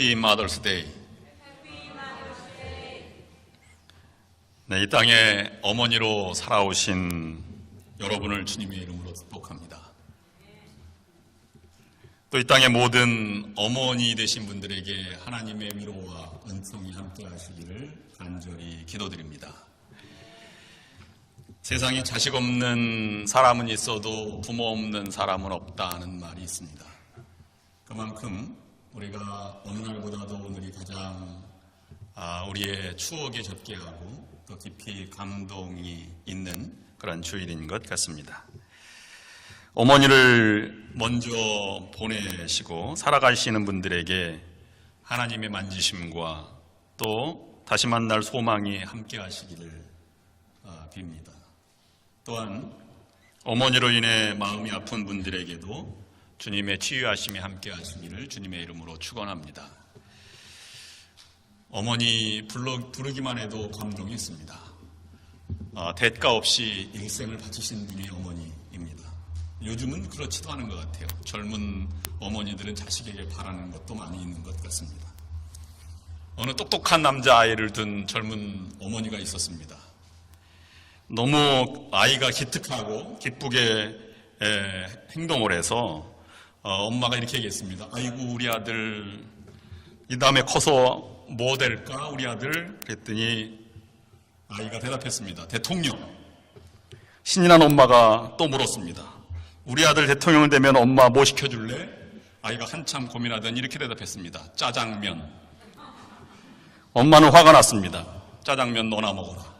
해피 마더스 데이. 네, 이 땅에 어머니로 살아오신 여러분을 주님의 이름으로 축복합니다. 또 이 땅의 모든 어머니 되신 분들에게 하나님의 위로와 은총이 함께 하시기를 간절히 기도드립니다. 세상에 자식 없는 사람은 있어도 부모 없는 사람은 없다는 말이 있습니다. 그만큼 우리가 어느 날보다도 오늘이 가장 아, 우리의 추억에 젖게 하고 또 깊이 감동이 있는 그런 주일인 것 같습니다. 어머니를 먼저 보내시고 살아가시는 분들에게 하나님의 만지심과 또 다시 만날 소망이 함께 하시기를 아, 빕니다. 또한 어머니로 인해 마음이 아픈 분들에게도 주님의 치유하심이 함께 하시기를 주님의 이름으로 축원합니다. 어머니 불러, 부르기만 해도 감동이 있습니다. 아, 대가 없이 일생을 바치신 분이 어머니입니다. 요즘은 그렇지도 않은 것 같아요. 젊은 어머니들은 자식에게 바라는 것도 많이 있는 것 같습니다. 어느 똑똑한 남자 아이를 둔 젊은 어머니가 있었습니다. 너무 아이가 기특하고 기쁘게 에, 행동을 해서 어, 엄마가 이렇게 얘기했습니다. 아이고 우리 아들 이 다음에 커서 뭐 될까 우리 아들 그랬더니 아이가 대답했습니다. 대통령. 신이 난 엄마가 또 물었습니다. 우리 아들 대통령 되면 엄마 뭐 시켜줄래? 아이가 한참 고민하더니 이렇게 대답했습니다. 짜장면. 엄마는 화가 났습니다. 짜장면 너나 먹어라.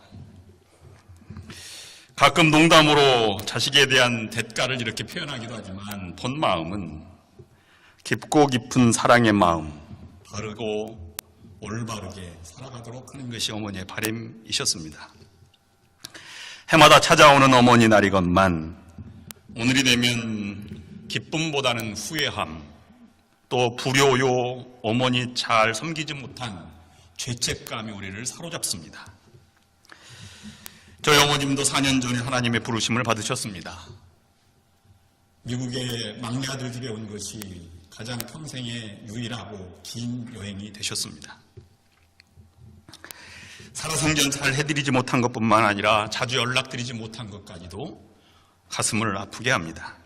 가끔 농담으로 자식에 대한 대가를 이렇게 표현하기도 하지만 본 마음은 깊고 깊은 사랑의 마음, 바르고 올바르게 살아가도록 하는 것이 어머니의 바람이셨습니다. 해마다 찾아오는 어머니 날이건만 오늘이 되면 기쁨보다는 후회함, 또 불효요 어머니 잘 섬기지 못한 죄책감이 우리를 사로잡습니다. 저희 어머님도 4년 전에 하나님의 부르심을 받으셨습니다. 미국의 막내 아들 집에 온 것이 가장 평생에 유일하고 긴 여행이 되셨습니다. 살아생전 잘 해드리지 못한 것뿐만 아니라 자주 연락드리지 못한 것까지도 가슴을 아프게 합니다.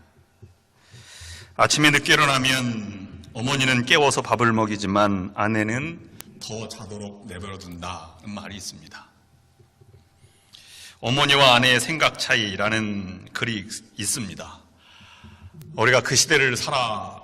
아침에 늦게 일어나면 어머니는 깨워서 밥을 먹이지만 아내는 더 자도록 내버려둔다는 말이 있습니다. 어머니와 아내의 생각 차이라는 글이 있습니다. 우리가 그 시대를 살아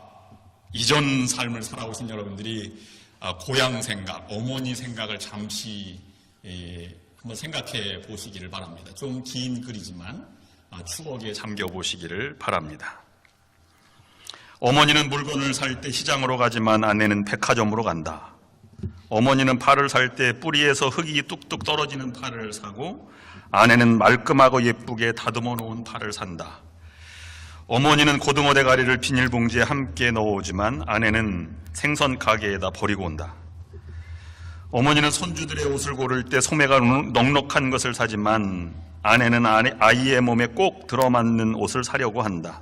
이전 삶을 살아오신 여러분들이 아, 고향 생각, 어머니 생각을 잠시 예, 한번 생각해 보시기를 바랍니다. 좀 긴 글이지만 아, 추억에 잠겨 보시기를 바랍니다. 어머니는 물건을 살 때 시장으로 가지만 아내는 백화점으로 간다. 어머니는 파를 살 때 뿌리에서 흙이 뚝뚝 떨어지는 파를 사고 아내는 말끔하고 예쁘게 다듬어 놓은 파를 산다. 어머니는 고등어 대가리를 비닐봉지에 함께 넣어오지만 아내는 생선 가게에다 버리고 온다. 어머니는 손주들의 옷을 고를 때 소매가 넉넉한 것을 사지만 아내는 아이의 몸에 꼭 들어맞는 옷을 사려고 한다.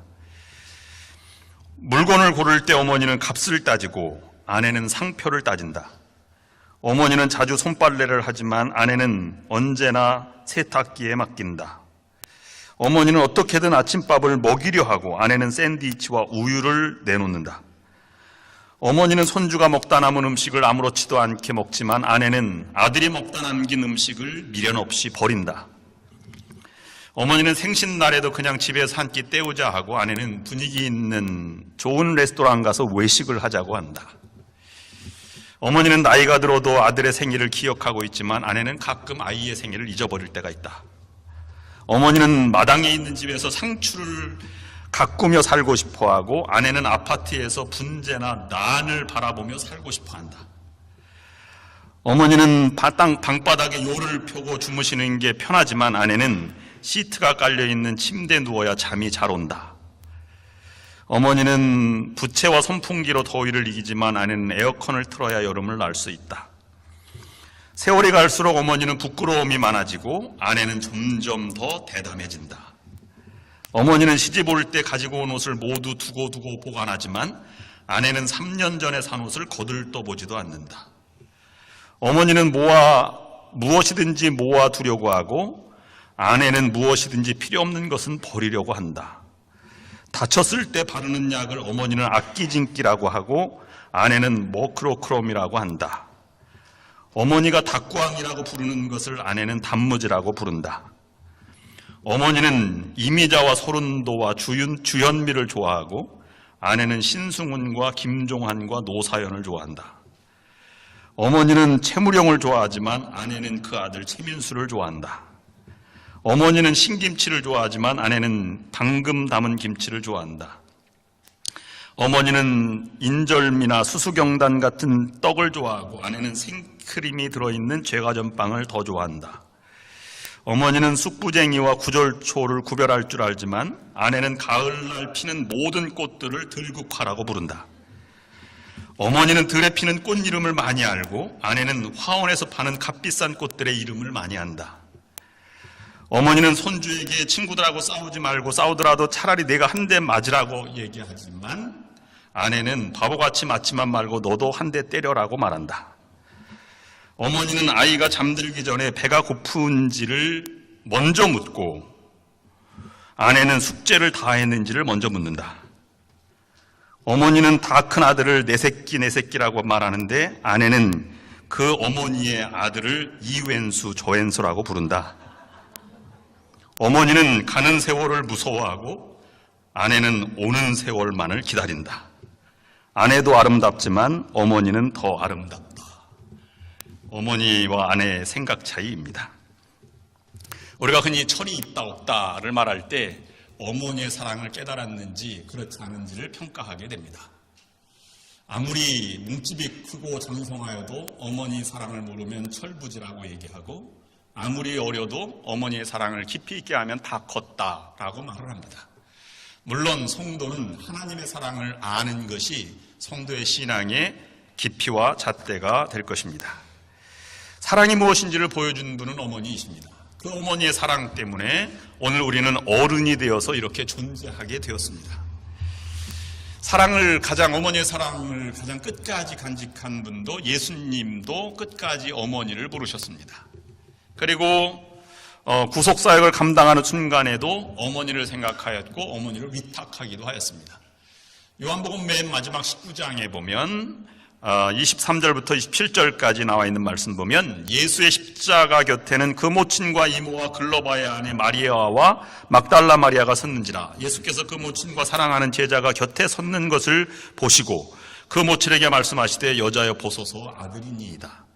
물건을 고를 때 어머니는 값을 따지고 아내는 상표를 따진다. 어머니는 자주 손빨래를 하지만 아내는 언제나 세탁기에 맡긴다. 어머니는 어떻게든 아침밥을 먹이려 하고 아내는 샌드위치와 우유를 내놓는다. 어머니는 손주가 먹다 남은 음식을 아무렇지도 않게 먹지만 아내는 아들이 먹다 남긴 음식을 미련 없이 버린다. 어머니는 생신날에도 그냥 집에서 한 끼 때우자 하고 아내는 분위기 있는 좋은 레스토랑 가서 외식을 하자고 한다. 어머니는 나이가 들어도 아들의 생일을 기억하고 있지만 아내는 가끔 아이의 생일을 잊어버릴 때가 있다. 어머니는 마당에 있는 집에서 상추를 가꾸며 살고 싶어 하고 아내는 아파트에서 분재나 난을 바라보며 살고 싶어 한다. 어머니는 바땅 방바닥에 요를 펴고 주무시는 게 편하지만 아내는 시트가 깔려 있는 침대에 누워야 잠이 잘 온다. 어머니는 부채와 선풍기로 더위를 이기지만 아내는 에어컨을 틀어야 여름을 날 수 있다. 세월이 갈수록 어머니는 부끄러움이 많아지고 아내는 점점 더 대담해진다. 어머니는 시집 올 때 가지고 온 옷을 모두 두고두고 보관하지만 아내는 3년 전에 산 옷을 거들떠보지도 않는다. 어머니는 모아 무엇이든지 모아 두려고 하고 아내는 무엇이든지 필요 없는 것은 버리려고 한다. 다쳤을 때 바르는 약을 어머니는 악기진기라고 하고 아내는 머크로크롬이라고 한다. 어머니가 닭구왕이라고 부르는 것을 아내는 단무지라고 부른다. 어머니는 이미자와 소른도와 주윤, 주현미를 좋아하고 아내는 신승훈과 김종환과 노사연을 좋아한다. 어머니는 최무령을 좋아하지만 아내는 그 아들 최민수를 좋아한다. 어머니는 신김치를 좋아하지만 아내는 방금 담은 김치를 좋아한다. 어머니는 인절미나 수수경단 같은 떡을 좋아하고 아내는 생크림이 들어있는 제과점빵을 더 좋아한다. 어머니는 쑥부쟁이와 구절초를 구별할 줄 알지만 아내는 가을날 피는 모든 꽃들을 들국화라고 부른다. 어머니는 들에 피는 꽃 이름을 많이 알고 아내는 화원에서 파는 값비싼 꽃들의 이름을 많이 안다. 어머니는 손주에게 친구들하고 싸우지 말고 싸우더라도 차라리 내가 한 대 맞으라고 얘기하지만 아내는 바보같이 맞지만 말고 너도 한 대 때려라고 말한다. 어머니는 아이가 잠들기 전에 배가 고픈지를 먼저 묻고 아내는 숙제를 다 했는지를 먼저 묻는다. 어머니는 다 큰 아들을 내 새끼 내 새끼라고 말하는데 아내는 그 어머니의 아들을 이웬수 저웬수라고 부른다. 어머니는 가는 세월을 무서워하고 아내는 오는 세월만을 기다린다. 아내도 아름답지만 어머니는 더 아름답다. 어머니와 아내의 생각 차이입니다. 우리가 흔히 철이 있다 없다를 말할 때 어머니의 사랑을 깨달았는지 그렇지 않은지를 평가하게 됩니다. 아무리 몸집이 크고 장성하여도 어머니 사랑을 모르면 철부지라고 얘기하고 아무리 어려도 어머니의 사랑을 깊이 있게 하면 다 컸다라고 말을 합니다. 물론 성도는 하나님의 사랑을 아는 것이 성도의 신앙의 깊이와 잣대가 될 것입니다. 사랑이 무엇인지를 보여준 분은 어머니이십니다. 그 어머니의 사랑 때문에 오늘 우리는 어른이 되어서 이렇게 존재하게 되었습니다. 사랑을 가장 어머니의 사랑을 가장 끝까지 간직한 분도 예수님도 끝까지 어머니를 부르셨습니다. 그리고 어, 구속 사역을 감당하는 순간에도 어머니를 생각하였고 어머니를 위탁하기도 하였습니다. 요한복음 맨 마지막 19장에 보면 23절부터 27절까지 나와 있는 말씀 보면 예수의 십자가 곁에는 그 모친과 이모와 글로바의 아내 마리아와 막달라 마리아가 섰는지라 예수께서 그 모친과 사랑하는 제자가 곁에 섰는 것을 보시고 그 모친에게 말씀하시되 여자여 보소서 아들이니이다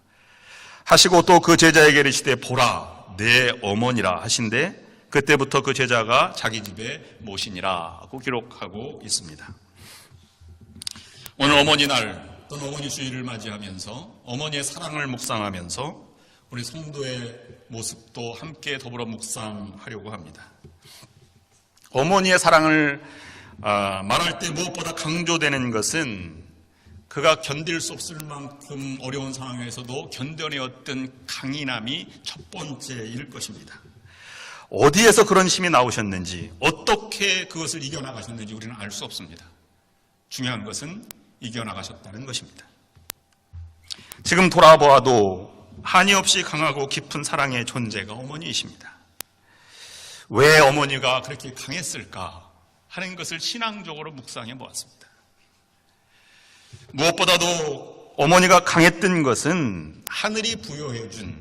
하시고 또 그 제자에게 이르시되 보라 내 어머니라 하신데 그때부터 그 제자가 자기 집에 모시니라고 기록하고 있습니다. 오늘 어머니 날 또는 어머니 주일을 맞이하면서 어머니의 사랑을 묵상하면서 우리 성도의 모습도 함께 더불어 묵상하려고 합니다. 어머니의 사랑을 아, 말할 때 무엇보다 강조되는 것은 그가 견딜 수 없을 만큼 어려운 상황에서도 견뎌내었던 강인함이 첫 번째일 것입니다. 어디에서 그런 힘이 나오셨는지, 어떻게 그것을 이겨나가셨는지 우리는 알 수 없습니다. 중요한 것은 이겨나가셨다는 것입니다. 지금 돌아보아도 한이 없이 강하고 깊은 사랑의 존재가 어머니이십니다. 왜 어머니가 그렇게 강했을까 하는 것을 신앙적으로 묵상해 보았습니다. 무엇보다도 어머니가 강했던 것은 하늘이 부여해 준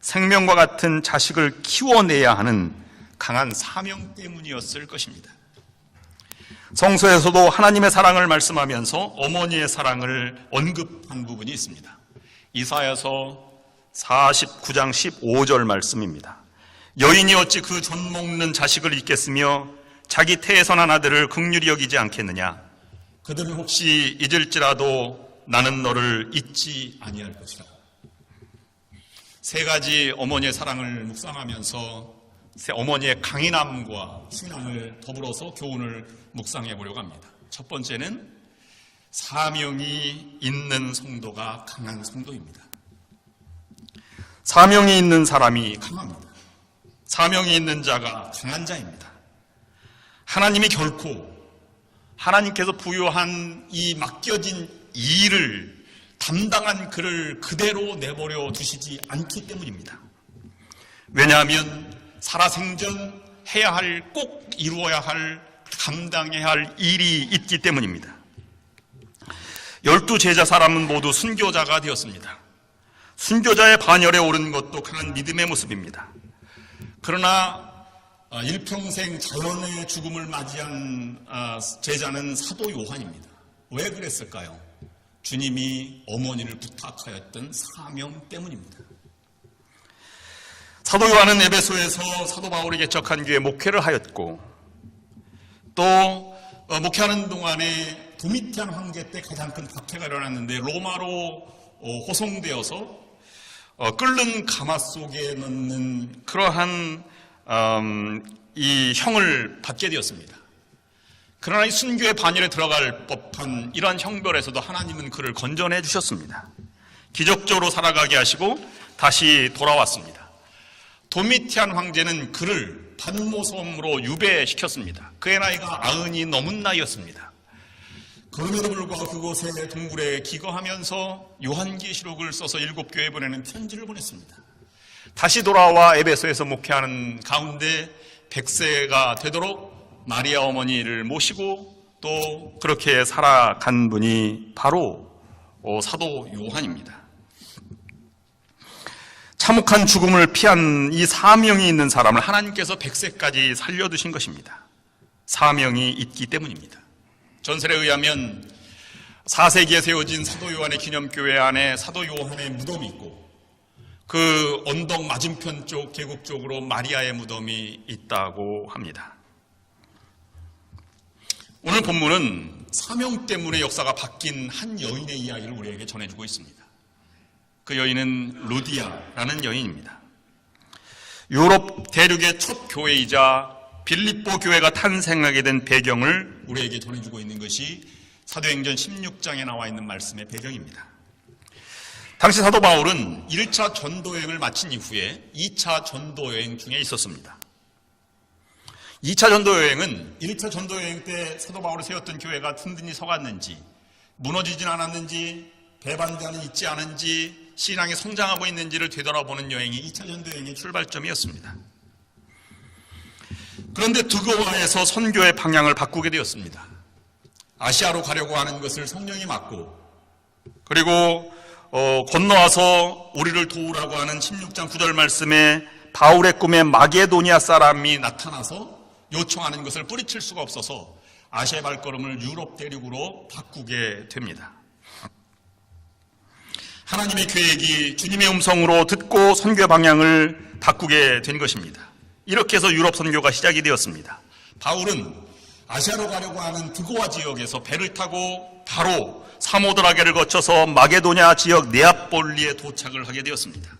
생명과 같은 자식을 키워내야 하는 강한 사명 때문이었을 것입니다. 성서에서도 하나님의 사랑을 말씀하면서 어머니의 사랑을 언급한 부분이 있습니다. 이사야서 49장 15절 말씀입니다. 여인이 어찌 그 젖 먹는 자식을 잊겠으며 자기 태에서 난 아들을 극률히 여기지 않겠느냐? 그들은 혹시 잊을지라도 나는 너를 잊지 아니할 것이라. 세 가지 어머니의 사랑을 묵상하면서 어머니의 강인함과 신앙을 더불어서 교훈을 묵상해 보려고 합니다. 첫 번째는 사명이 있는 성도가 강한 성도입니다. 사명이 있는 사람이 강합니다. 사명이 있는 자가 강한 자입니다. 하나님이 결코 하나님께서 부여한 이 맡겨진 이 일을 담당한 그를 그대로 내버려 두시지 않기 때문입니다. 왜냐하면 살아생전 해야 할, 꼭 이루어야 할, 감당해야 할 일이 있기 때문입니다. 열두 제자 사람은 모두 순교자가 되었습니다. 순교자의 반열에 오른 것도 그런 믿음의 모습입니다. 그러나 아, 일평생 자연의 죽음을 맞이한 아, 제자는 사도 요한입니다. 왜 그랬을까요? 주님이 어머니를 부탁하였던 사명 때문입니다. 사도 요한은 에베소에서 사도 바울이 개척한 교회 목회를 하였고 또 어, 목회하는 동안에 도미티안 황제 때 가장 큰 박해가 일어났는데 로마로 어, 호송되어서 어, 끓는 가마 속에 넣는 그러한 음, 이 형을 받게 되었습니다. 그러나 이 순교의 반열에 들어갈 법한 이러한 형벌에서도 하나님은 그를 건전해 주셨습니다. 기적적으로 살아가게 하시고 다시 돌아왔습니다. 도미티안 황제는 그를 반모섬으로 유배시켰습니다. 그의 나이가 아흔이 넘은 나이였습니다. 그럼에도 불구하고 그곳에 동굴에 기거하면서 요한계시록을 써서 일곱 교회에 보내는 편지를 보냈습니다. 다시 돌아와 에베소에서 목회하는 가운데 100세가 되도록 마리아 어머니를 모시고 또 그렇게 살아간 분이 바로 어, 사도 요한입니다. 참혹한 죽음을 피한 이 사명이 있는 사람을 하나님께서 100세까지 살려두신 것입니다. 사명이 있기 때문입니다. 전설에 의하면 4세기에 세워진 사도 요한의 기념교회 안에 사도 요한의 무덤이 있고 그 언덕 맞은편 쪽 계곡 쪽으로 마리아의 무덤이 있다고 합니다. 오늘 본문은 사명 때문에 역사가 바뀐 한 여인의 이야기를 우리에게 전해주고 있습니다. 그 여인은 루디아라는 여인입니다. 유럽 대륙의 첫 교회이자 빌립보 교회가 탄생하게 된 배경을 우리에게 전해주고 있는 것이 사도행전 16장에 나와 있는 말씀의 배경입니다. 당시 사도 바울은 1차 전도 여행을 마친 이후에 2차 전도 여행 중에 있었습니다. 2차 전도 여행은 1차 전도 여행 때 사도 바울이 세웠던 교회가 든든히 서갔는지 무너지진 않았는지 배반자는 있지 않은지 신앙이 성장하고 있는지를 되돌아보는 여행이 2차 전도 여행의 출발점이었습니다. 그런데 두고와에서 선교의 방향을 바꾸게 되었습니다. 아시아로 가려고 하는 것을 성령이 막고 그리고 어, 건너와서 우리를 도우라고 하는 16장 9절 말씀에 바울의 꿈에 마게도니아 사람이 나타나서 요청하는 것을 뿌리칠 수가 없어서 아시아의 발걸음을 유럽 대륙으로 바꾸게 됩니다. 하나님의 계획이 주님의 음성으로 듣고 선교 방향을 바꾸게 된 것입니다. 이렇게 해서 유럽 선교가 시작이 되었습니다. 바울은 아시아로 가려고 하는 드고아 지역에서 배를 타고 바로 사모드라게를 거쳐서 마게도냐 지역 네아폴리에 도착을 하게 되었습니다.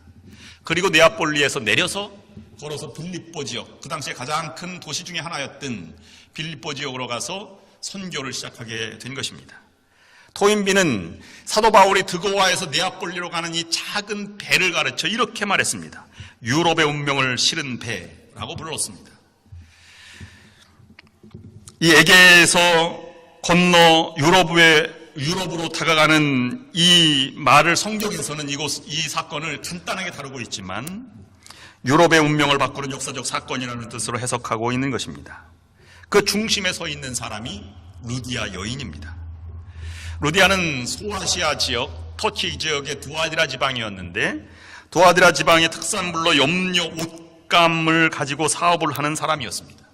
그리고 네아폴리에서 내려서 걸어서 빌립보 지역, 그 당시에 가장 큰 도시 중의 하나였던 빌립보 지역으로 가서 선교를 시작하게 된 것입니다. 토인비는 사도 바울이 드고아에서 네아폴리로 가는 이 작은 배를 가르쳐 이렇게 말했습니다. 유럽의 운명을 실은 배라고 불렀습니다. 이 에게에서 건너 유럽의 유럽으로 다가가는 이 말을 성경에서는 이곳 이 사건을 간단하게 다루고 있지만 유럽의 운명을 바꾸는 역사적 사건이라는 뜻으로 해석하고 있는 것입니다. 그 중심에 서 있는 사람이 루디아 여인입니다. 루디아는 소아시아 지역, 터키 지역의 두아디라 지방이었는데 두아디라 지방의 특산물로 염료 옷감을 가지고 사업을 하는 사람이었습니다.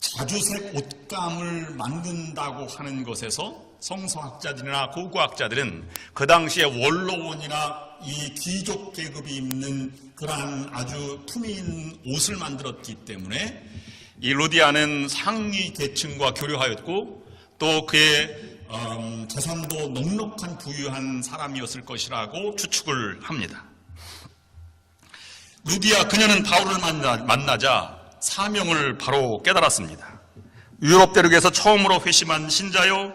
자주색 옷감을 만든다고 하는 것에서 성서학자들이나 고고학자들은 그 당시에 원로원이나 이 귀족 계급이 입는 그러한 아주 품인 옷을 만들었기 때문에 이 루디아는 상위 계층과 교류하였고 또 그의 음, 재산도 넉넉한 부유한 사람이었을 것이라고 추측을 합니다. 루디아 그녀는 바울을 만나, 만나자 사명을 바로 깨달았습니다. 유럽 대륙에서 처음으로 회심한 신자요,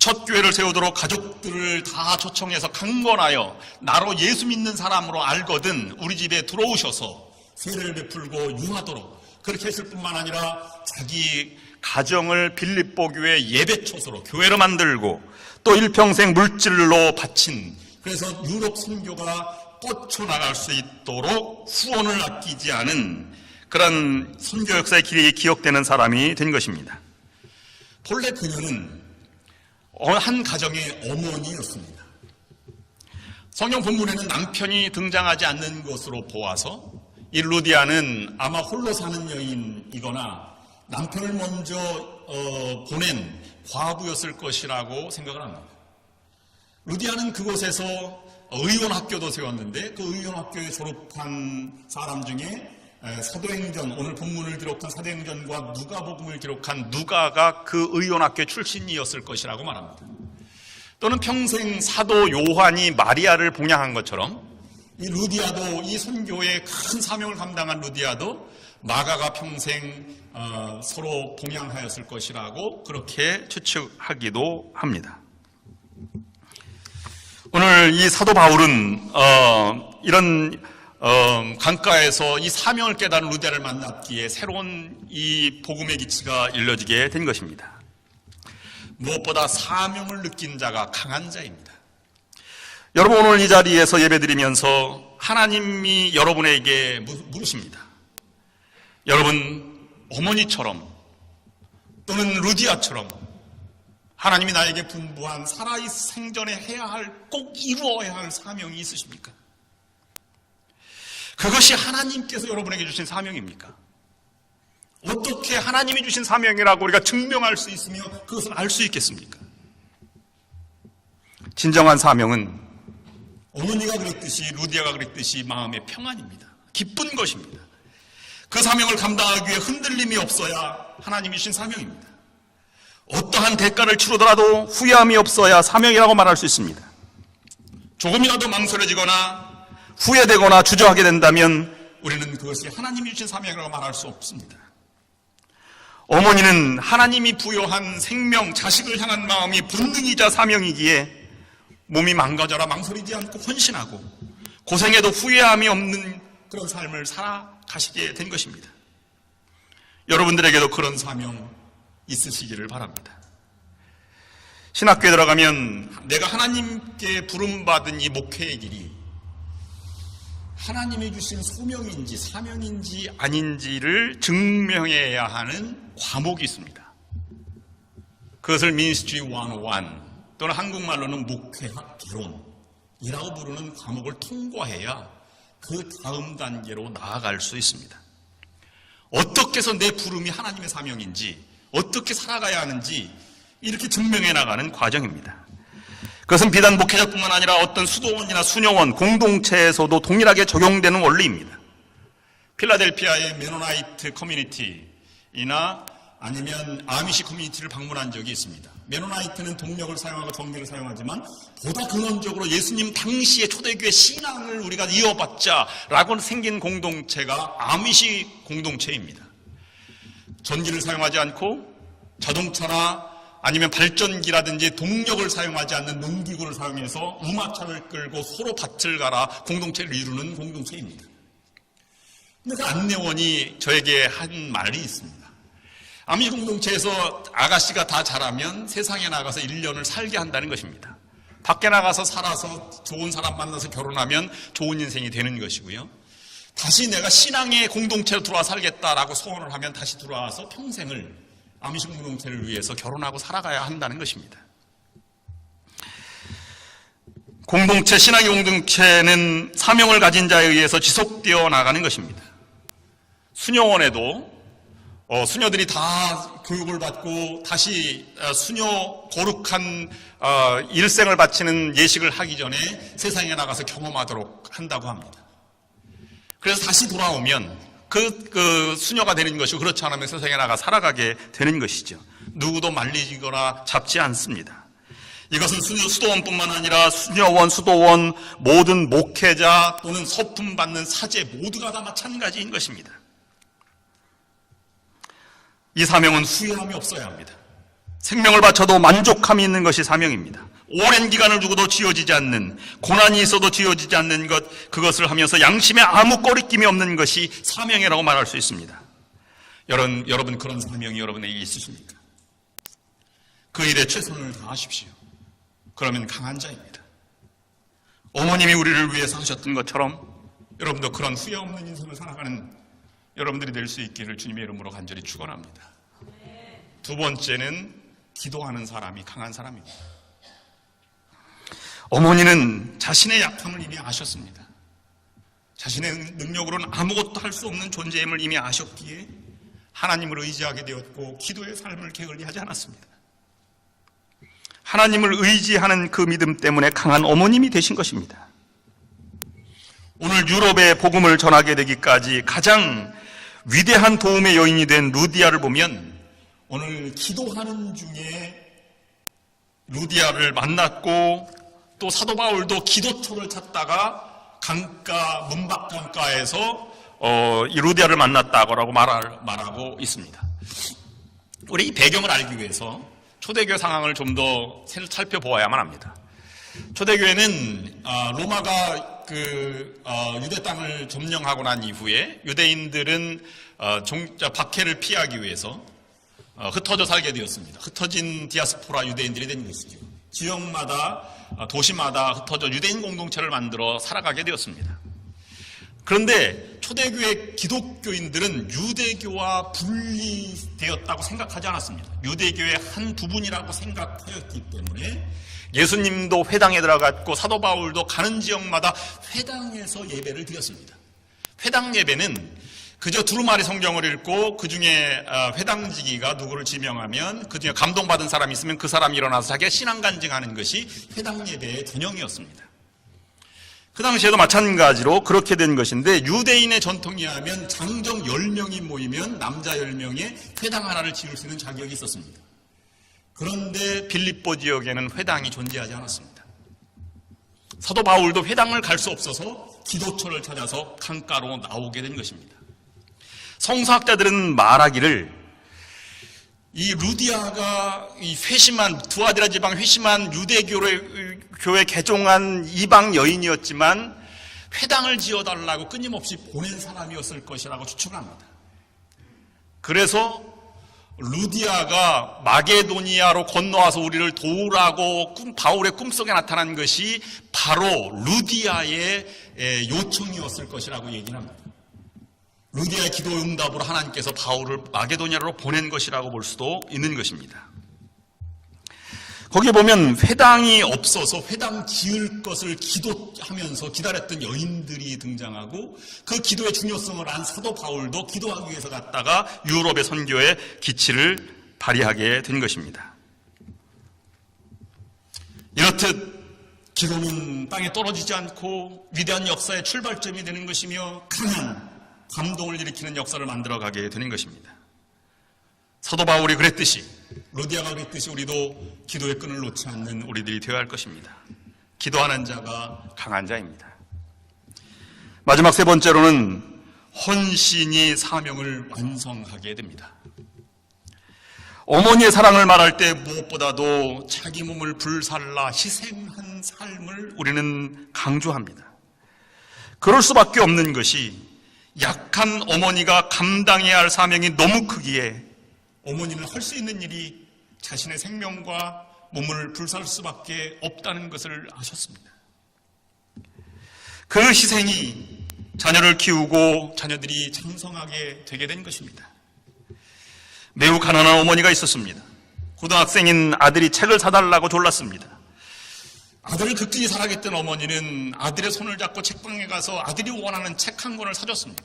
첫 교회를 세우도록 가족들을 다 초청해서 강건하여 나로 예수 믿는 사람으로 알거든 우리 집에 들어오셔서 세례를 베풀고 유하도록 그렇게 했을 뿐만 아니라 자기 가정을 빌립보 교회 예배초소로 교회로 만들고 또 일평생 물질로 바친 그래서 유럽 선교가 뻗쳐 나갈 수 있도록 후원을 아끼지 않은 그런 선교 역사의 길이 기억되는 사람이 된 것입니다. 본래 그녀는 어, 한 가정의 어머니였습니다. 성경 본문에는 남편이 등장하지 않는 것으로 보아서 이 루디아는 아마 홀로 사는 여인이거나 남편을 먼저 어, 보낸 과부였을 것이라고 생각을 합니다. 루디아는 그곳에서 의원 학교도 세웠는데 그 의원 학교에 졸업한 사람 중에 에, 사도행전 오늘 본문을 기록한 사도행전과 누가복음을 기록한 누가가 그 의원 학교 출신이었을 것이라고 말합니다. 또는 평생 사도 요한이 마리아를 봉양한 것처럼 이 루디아도 이 선교의 큰 사명을 감당한 루디아도 마가가 평생 어, 서로 봉양하였을 것이라고 그렇게 추측하기도 합니다. 오늘 이 사도 바울은 어, 이런 어, 강가에서 이 사명을 깨달은 루디아를 만났기에 새로운 이 복음의 기치가 일러지게 된 것입니다. 무엇보다 사명을 느낀 자가 강한 자입니다. 여러분 오늘 이 자리에서 예배드리면서 하나님이 여러분에게 무- 물으십니다. 여러분 어머니처럼 또는 루디아처럼 하나님이 나에게 분부한 살아있 생전에 해야 할 꼭 이루어야 할 사명이 있으십니까? 그것이 하나님께서 여러분에게 주신 사명입니까? 어떻게 하나님이 주신 사명이라고 우리가 증명할 수 있으며 그것을 알 수 있겠습니까? 진정한 사명은 어머니가 그랬듯이 루디아가 그랬듯이 마음의 평안입니다. 기쁜 것입니다. 그 사명을 감당하기 위해 흔들림이 없어야 하나님이 주신 사명입니다. 어떠한 대가를 치르더라도 후회함이 없어야 사명이라고 말할 수 있습니다. 조금이라도 망설여지거나 후회되거나 주저하게 된다면 우리는 그것이 하나님이 주신 사명이라고 말할 수 없습니다. 어머니는 하나님이 부여한 생명, 자식을 향한 마음이 본능이자 사명이기에 몸이 망가져라 망설이지 않고 헌신하고 고생해도 후회함이 없는 그런 삶을 살아가시게 된 것입니다. 여러분들에게도 그런 사명 있으시기를 바랍니다. 신학교에 들어가면 내가 하나님께 부름받은 이 목회의 길이 하나님이 주신 소명인지 사명인지 아닌지를 증명해야 하는 과목이 있습니다. 그것을 Ministry 101 또는 한국말로는 목회학 개론이라고 부르는 과목을 통과해야 그 다음 단계로 나아갈 수 있습니다. 어떻게 해서 내 부름이 하나님의 사명인지 어떻게 살아가야 하는지 이렇게 증명해 나가는 과정입니다. 그것은 비단 목회자뿐만 아니라 어떤 수도원이나 수녀원, 공동체에서도 동일하게 적용되는 원리입니다. 필라델피아의 메노나이트 커뮤니티이나 아니면 아미시 커뮤니티를 방문한 적이 있습니다. 메노나이트는 동력을 사용하고 정리를 사용하지만 보다 근원적으로 예수님 당시의 초대교회 신앙을 우리가 이어받자라고 생긴 공동체가 아미시 공동체입니다. 전기를 사용하지 않고 자동차나 아니면 발전기라든지 동력을 사용하지 않는 농기구를 사용해서 우마차를 끌고 서로 밭을 갈아 공동체를 이루는 공동체입니다. 근데 그 안내원이 저에게 한 말이 있습니다. 아미 공동체에서 아가씨가 다 자라면 세상에 나가서 1년을 살게 한다는 것입니다. 밖에 나가서 살아서 좋은 사람 만나서 결혼하면 좋은 인생이 되는 것이고요. 다시 내가 신앙의 공동체로 들어와 살겠다라고 소원을 하면 다시 들어와서 평생을 아미식 공동체를 위해서 결혼하고 살아가야 한다는 것입니다. 공동체, 신앙의 공동체는 사명을 가진 자에 의해서 지속되어 나가는 것입니다. 수녀원에도 어, 수녀들이 다 교육을 받고 다시 어, 수녀 거룩한 어, 일생을 바치는 예식을 하기 전에 세상에 나가서 경험하도록 한다고 합니다. 그래서 다시 돌아오면 그, 그 수녀가 되는 것이고 그렇지 않으면 세상에 나가 살아가게 되는 것이죠. 누구도 말리거나 잡지 않습니다. 이것은 수녀, 수도원뿐만 아니라 수녀원, 수도원, 모든 목회자 또는 서품 받는 사제 모두가 다 마찬가지인 것입니다. 이 사명은 후회함이 없어야 합니다. 생명을 바쳐도 만족함이 있는 것이 사명입니다. 오랜 기간을 두고도 지어지지 않는 고난이 있어도 지어지지 않는 것 그것을 하면서 양심에 아무 꺼리낌이 없는 것이 사명이라고 말할 수 있습니다. 여러분, 여러분 그런 사명이 여러분에게 있으십니까? 그 일에 최선을 다하십시오. 그러면 강한 자입니다. 어머님이 우리를 위해서 하셨던 것처럼 여러분도 그런 후회 없는 인생을 살아가는 여러분들이 될 수 있기를 주님의 이름으로 간절히 축원합니다. 두 번째는 기도하는 사람이 강한 사람입니다. 어머니는 자신의 약함을 이미 아셨습니다. 자신의 능력으로는 아무것도 할 수 없는 존재임을 이미 아셨기에 하나님을 의지하게 되었고 기도의 삶을 게을리하지 않았습니다. 하나님을 의지하는 그 믿음 때문에 강한 어머님이 되신 것입니다. 오늘 유럽의 복음을 전하게 되기까지 가장 위대한 도움의 여인이 된 루디아를 보면 오늘 기도하는 중에 루디아를 만났고 또 사도 바울도 기도처를 찾다가 강가 문밖 강가에서 어, 이 루디아를 만났다고 말할, 말하고 있습니다. 우리 이 배경을 알기 위해서 초대교회 상황을 좀 더 살펴보아야만 합니다. 초대교회는 아, 로마가 그 어, 유대 땅을 점령하고 난 이후에 유대인들은 어, 종, 박해를 피하기 위해서 어, 흩어져 살게 되었습니다. 흩어진 디아스포라 유대인들이 된 것이죠. 지역마다 어, 도시마다 흩어져 유대인 공동체를 만들어 살아가게 되었습니다. 그런데 초대교회 기독교인들은 유대교와 분리되었다고 생각하지 않았습니다. 유대교의 한 부분이라고 생각하였기 때문에 예수님도 회당에 들어갔고 사도 바울도 가는 지역마다 회당에서 예배를 드렸습니다. 회당 예배는 그저 두루마리 성경을 읽고 그 중에 어, 회당지기가 누구를 지명하면 그 중에 감동받은 사람이 있으면 그 사람이 일어나서 자기가 신앙 간증하는 것이 회당 예배의 전형이었습니다. 그 당시에도 마찬가지로 그렇게 된 것인데 유대인의 전통에 하면 장정 10명이 모이면 남자 10명의 회당 하나를 지을 수 있는 자격이 있었습니다. 그런데 빌립보 지역에는 회당이 존재하지 않았습니다. 사도 바울도 회당을 갈 수 없어서 기도처를 찾아서 강가로 나오게 된 것입니다. 성서학자들은 말하기를 이 루디아가 이 회심한 두아디라 지방 회심한 유대교회 교회 개종한 이방 여인이었지만 회당을 지어달라고 끊임없이 보낸 사람이었을 것이라고 추측합니다. 그래서 루디아가 마게도니아로 건너와서 우리를 도우라고 꿈, 바울의 꿈속에 나타난 것이 바로 루디아의 요청이었을 것이라고 얘기합니다. 루디아의 기도 응답으로 하나님께서 바울을 마게도니아로 보낸 것이라고 볼 수도 있는 것입니다. 거기에 보면 회당이 없어서 회당 지을 것을 기도하면서 기다렸던 여인들이 등장하고 그 기도의 중요성을 안 사도 바울도 기도하기 위해서 갔다가 유럽의 선교에 기치를 발휘하게 된 것입니다. 이렇듯 기도는 땅에 떨어지지 않고 위대한 역사의 출발점이 되는 것이며 강한 감동을 일으키는 역사를 만들어 가게 되는 것입니다. 사도 바울이 그랬듯이 로디아가 그랬듯이 우리도 기도의 끈을 놓지 않는 우리들이 되어야 할 것입니다. 기도하는 자가 강한 자입니다. 마지막 세 번째로는 헌신이 사명을 완성하게 됩니다. 어머니의 사랑을 말할 때 무엇보다도 자기 몸을 불살라 희생한 삶을 우리는 강조합니다. 그럴 수밖에 없는 것이 약한 어머니가 감당해야 할 사명이 너무 크기에 어머니는 할 수 있는 일이 자신의 생명과 몸을 불살 수밖에 없다는 것을 아셨습니다. 그 희생이 자녀를 키우고 자녀들이 장성하게 되게 된 것입니다. 매우 가난한 어머니가 있었습니다. 고등학생인 아들이 책을 사달라고 졸랐습니다. 아들을 극진히 사랑했던 어머니는 아들의 손을 잡고 책방에 가서 아들이 원하는 책 한 권을 사줬습니다.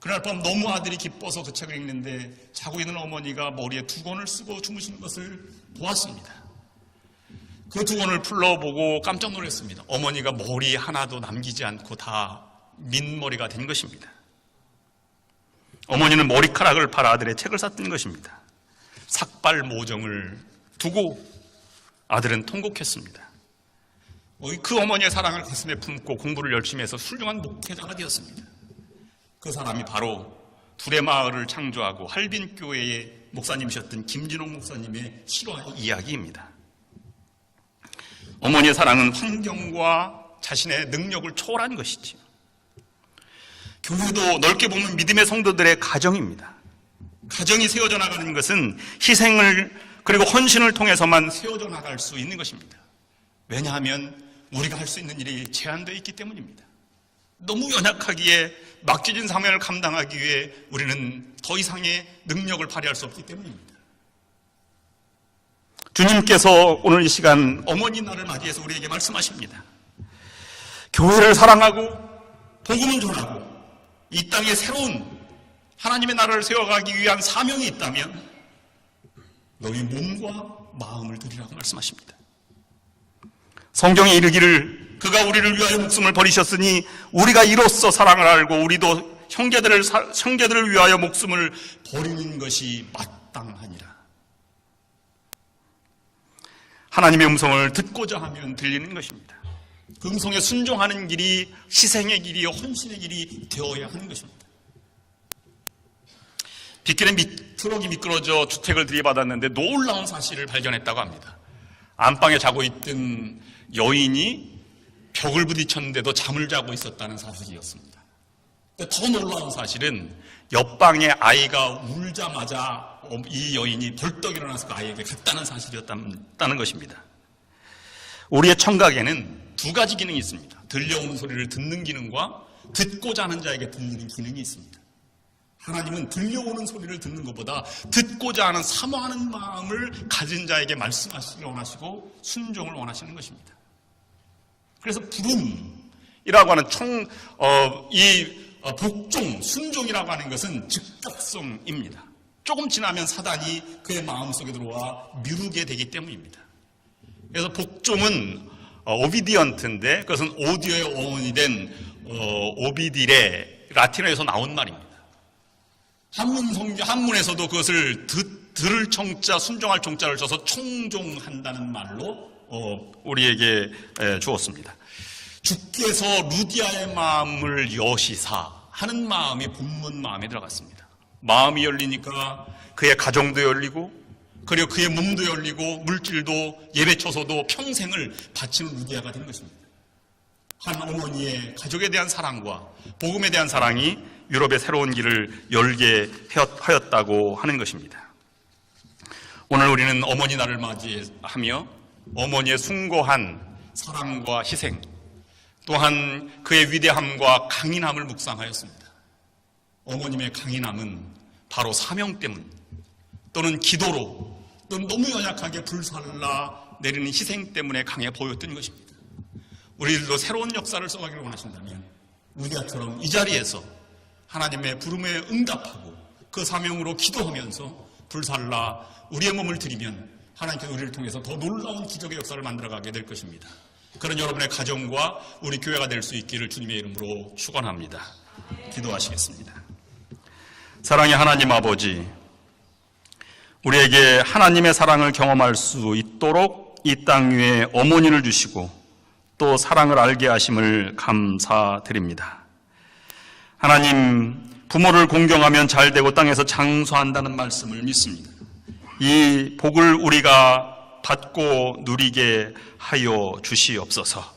그날 밤 너무 아들이 기뻐서 그 책을 읽는데 자고 있는 어머니가 머리에 두 권을 쓰고 주무시는 것을 보았습니다. 그 두 권을 풀러보고 깜짝 놀랐습니다. 어머니가 머리 하나도 남기지 않고 다 민머리가 된 것입니다. 어머니는 머리카락을 팔아 아들의 책을 샀던 것입니다. 삭발 모정을 두고 아들은 통곡했습니다. 그 어머니의 사랑을 가슴에 품고 공부를 열심히 해서 훌륭한 목회자가 되었습니다. 그 사람이 바로 두레마을을 창조하고 할빈교회의 목사님이셨던 김진홍 목사님의 실화 이야기입니다. 어머니의 사랑은 환경과 자신의 능력을 초월한 것이지요. 교회도 넓게 보면 믿음의 성도들의 가정입니다. 가정이 세워져 나가는 것은 희생을 그리고 헌신을 통해서만 세워져 나갈 수 있는 것입니다. 왜냐하면 우리가 할 수 있는 일이 제한되어 있기 때문입니다. 너무 연약하기에 맡겨진 사명을 감당하기 위해 우리는 더 이상의 능력을 발휘할 수 없기 때문입니다. 주님께서 오늘 이 시간 어머니 날을 맞이해서 우리에게 말씀하십니다. 교회를 사랑하고 복음을 전하고 이 땅에 새로운 하나님의 나라를 세워가기 위한 사명이 있다면 너희 몸과 마음을 드리라고 말씀하십니다. 성경에 이르기를 그가 우리를 위하여 목숨을 버리셨으니 우리가 이로써 사랑을 알고 우리도 형제들을 사- 형제들을 위하여 목숨을 버리는 것이 마땅하니라. 하나님의 음성을 듣고자 하면 들리는 것입니다. 그 음성에 순종하는 길이 희생의 길이 헌신의 길이 되어야 하는 것입니다. 빗길에 미, 트럭이 미끄러져 주택을 들이받았는데 놀라운 사실을 발견했다고 합니다. 안방에 자고 있던 여인이 벽을 부딪혔는데도 잠을 자고 있었다는 사실이었습니다. 더 놀라운 사실은 옆방의 아이가 울자마자 이 여인이 벌떡 일어나서 그 아이에게 갔다는 사실이었다는 것입니다. 우리의 청각에는 두 가지 기능이 있습니다. 들려오는 소리를 듣는 기능과 듣고자 하는 자에게 들리는 기능이 있습니다. 하나님은 들려오는 소리를 듣는 것보다 듣고자 하는 사모하는 마음을 가진 자에게 말씀하시기를 원하시고 순종을 원하시는 것입니다. 그래서 부름이라고 하는 총, 어, 이 어, 복종, 순종이라고 하는 것은 즉각성입니다. 조금 지나면 사단이 그의 마음속에 들어와 미루게 되기 때문입니다. 그래서 복종은 어, 오비디언트인데 그것은 오디오의 어원이 된 어, 오비딜의 라틴어에서 나온 말입니다. 한문 성경 한문에서도 그것을 듣, 들을 청자 순종할 종자를 써서 총종한다는 말로 어, 우리에게 에, 주었습니다. 주께서 루디아의 마음을 여시사 하는 마음이 본문 마음에 들어갔습니다. 마음이 열리니까 그의 가정도 열리고 그리고 그의 몸도 열리고 물질도 예배처소도 평생을 바치는 루디아가 된 것입니다. 한 어머니의 가족에 대한 사랑과 복음에 대한 사랑이 유럽의 새로운 길을 열게 하였다고 하는 것입니다. 오늘 우리는 어머니 날을 맞이하며 어머니의 숭고한 사랑과 희생, 또한 그의 위대함과 강인함을 묵상하였습니다. 어머님의 강인함은 바로 사명 때문 또는 기도로 또는 너무 연약하게 불살라 내리는 희생 때문에 강해 보였던 것입니다. 우리들도 새로운 역사를 써가기를 원하신다면 우리아처럼 이 자리에서 하나님의 부름에 응답하고 그 사명으로 기도하면서 불살라 우리의 몸을 드리면 하나님께서 우리를 통해서 더 놀라운 기적의 역사를 만들어가게 될 것입니다. 그런 여러분의 가정과 우리 교회가 될 수 있기를 주님의 이름으로 축원합니다. 기도하시겠습니다. 사랑의 하나님 아버지, 우리에게 하나님의 사랑을 경험할 수 있도록 이 땅 위에 어머니를 주시고 또 사랑을 알게 하심을 감사드립니다. 하나님, 부모를 공경하면 잘 되고 땅에서 장수한다는 말씀을 믿습니다. 이 복을 우리가 받고 누리게 하여 주시옵소서.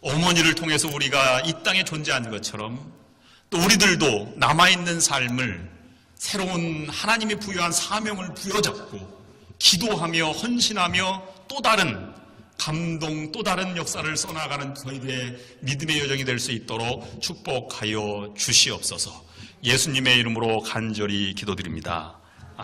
어머니를 통해서 우리가 이 땅에 존재하는 것처럼 또 우리들도 남아있는 삶을 새로운 하나님이 부여한 사명을 부여잡고 기도하며 헌신하며 또 다른 감동 또 다른 역사를 써나가는 저희들의 믿음의 여정이 될 수 있도록 축복하여 주시옵소서 예수님의 이름으로 간절히 기도드립니다.